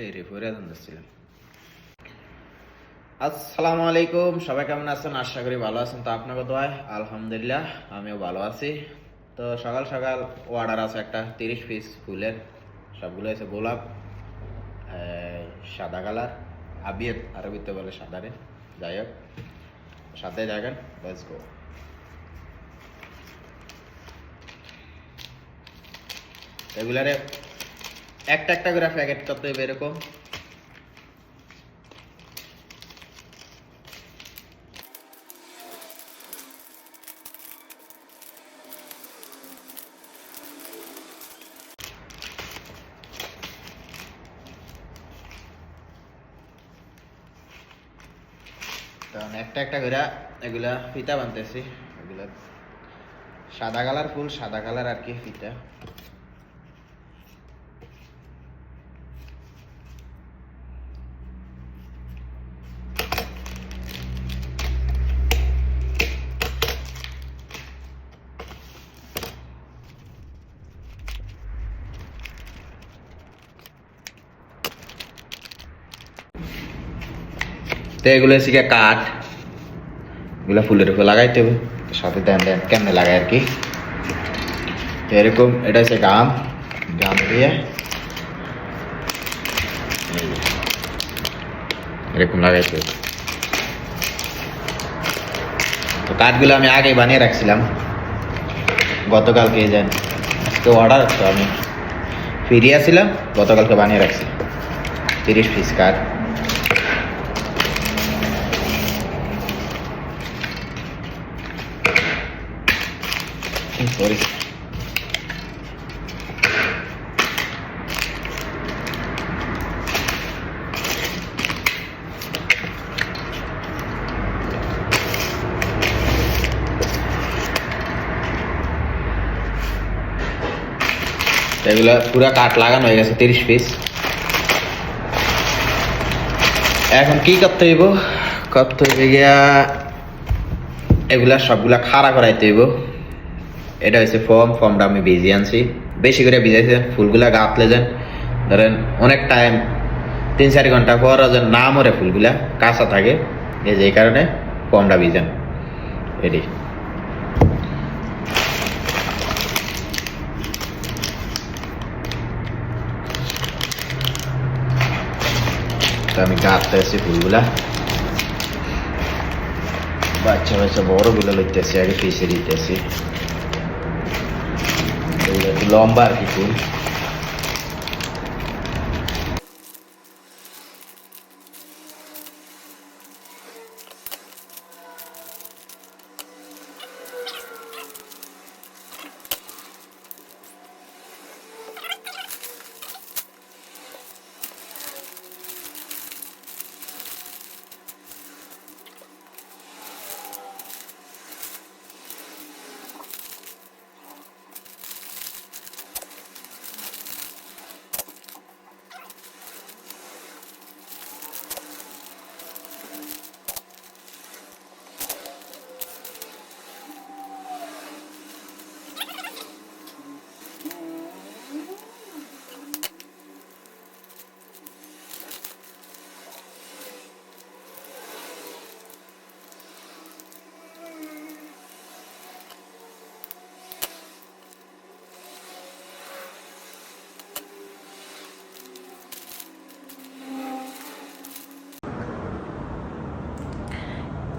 এই রে ফরিয়া ছিলাম আসসালামু আলাইকুম, সবাই কেমন আছেন? আশা করি ভালো আছেন। তো আপনাকে দোয়ায় আলহামদুলিল্লাহ, আমিও ভালো আছি। তো সকাল সকাল অর্ডার আছে একটা, তিরিশ পিস ফুলের। সবগুলো আছে গোলাপ সাদা কালার আবিয়ত আরবিতে বলে সাদারে। যাই হোক, সাথে যাবেন লেটস গো এগুলারে একটা একটা করে প্যাকেট করতে হবে এরকম। একটা একটা করে এগুলা ফিতা বানতেছি। এগুলা সাদা কালার, ফুল সাদা কালার আর কি ফিতা। তো এগুলো হচ্ছে কাঠ। এগুলো ফুলের উপর লাগাইতে হবে। সাথে দেন দেন, কেমনে লাগায় আর কি? তো এরকম, এটা হচ্ছে গাম। গাম দিয়ে এরকম লাগাইতে হবে। তো কাঠগুলো আমি আগে বানিয়ে রাখছিলাম। গতকালকে যান আজকে অর্ডার তো আমি ফিরিয়ে আসছিলাম গতকালকে বানিয়ে রাখছি। তিরিশ পিস কাঠ। সরি এগুলো পুরো কাঠ লাগানো হয়ে গেছে, তিরিশ পিস এখন কি করতে হইব? করতে হইবে গিয়া এগুলা সবগুলা খাড়া করাইতে হইব। এটা হচ্ছে ফর্ম, ফর্মটা আমি ভিজি আনছি। বেশি করে ভিজাইছে ফুলগুলা গাঁতলে যান। ধরেন অনেক টাইম তিন চারি ঘণ্টা পর যেন না মরে ফুলগুলা, কাঁচা থাকে। এই যে কারণে ফর্মটা ভিজান এটি আমি আছি ফুলগুলা। বাচ্চা বাচ্চা বড়গুলো লইতেছি, আগে পিছিয়ে দিতেছি। এগুলো একটু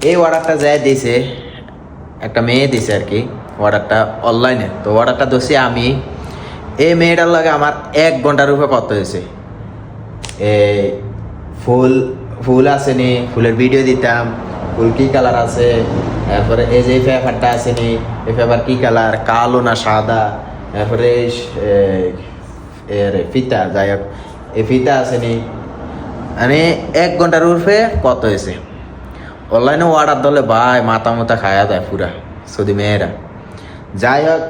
এই অর্ডারটা যায় দিছে, একটা মেয়ে দিছে আর কি অর্ডারটা অনলাইনে তো অর্ডারটা দোষী আমি। এই মেয়েটার লাগে আমার এক ঘণ্টার উপরে কত হয়েছে। এই ফুল ফুল আসেনি, ফুলের ভিডিও দিতাম, ফুল কি কালার আছে, তারপরে এই যে পেপারটা আসেনি, এই পেপার কি কালার কালো না সাদা, তারপরে এর ফিতা, যাই হোক, এই ফিতা আসেনি। মানে এক ঘণ্টার উপরে কত হয়েছে। অনলাইনে অর্ডার দিলে ভাই মাথা মাথা খায়া যায় পুরা শুধু মেয়েরা। যাই হোক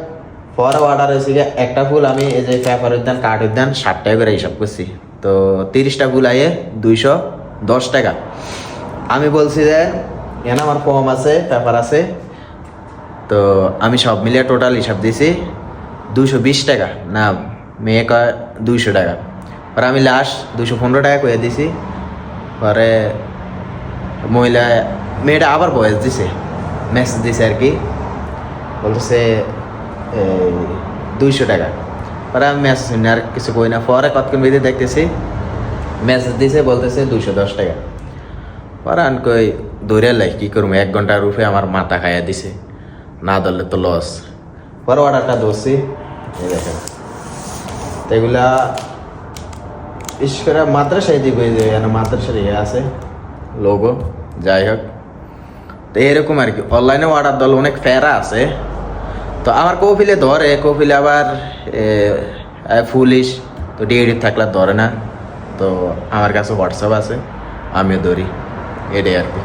পরে অর্ডার হয়েছে একটা ফুল, আমি এই যে পেপার উদ্যান কাঠ উদ্যান, ষাট টাকা করে হিসাব করছি। তো তিরিশটা ফুল আইয়ে দুইশো দশ টাকা। আমি বলছি যে, এখানে আমার কম আছে পেপার আছে। তো আমি সব মিলিয়ে টোটাল হিসাব দিছি দুশো বিশ টাকা। না, মেয়ে কয় দুইশো টাকা। পরে আমি লাস্ট দুশো পনেরো টাকা করে দিছি। পরে মহিলা, মেয়েটা আবার বয়স দিছে মেসেজ দিছে আর কি বলতেছে দুইশো টাকা। পরে আমি মেসেজ শুনি, আর কিছু কই না। পরে কতক্ষণ বেঁধে দেখতেছি মেসেজ দিছে, বলতেছে, দুইশো দশ টাকা। পরে আমি কই, দৌড়ে লাই কী করব? এক ঘণ্টার রূপে আমার মাথা খাইয়া দিছে। না ধরলে তো লস পরে অর্ডারটা ধরছি দেখেন। তো এগুলা বিশেষ করে মাদ্রাসায় এখানে মাদ্রাসার ইয়ে আছে। লোগো যাই হোক তো এরকম আর কি। অনলাইনে অর্ডার দল অনেক ফেরা আছে। তো আমার কৌফিলে ধরে, কৌফিলে আবার ফুলিশ তো ডিএডি থাকলে ধরে না। তো আমার কাছে হোয়াটসঅ্যাপ আছে, আমিও ধরি। এটাই আর কি।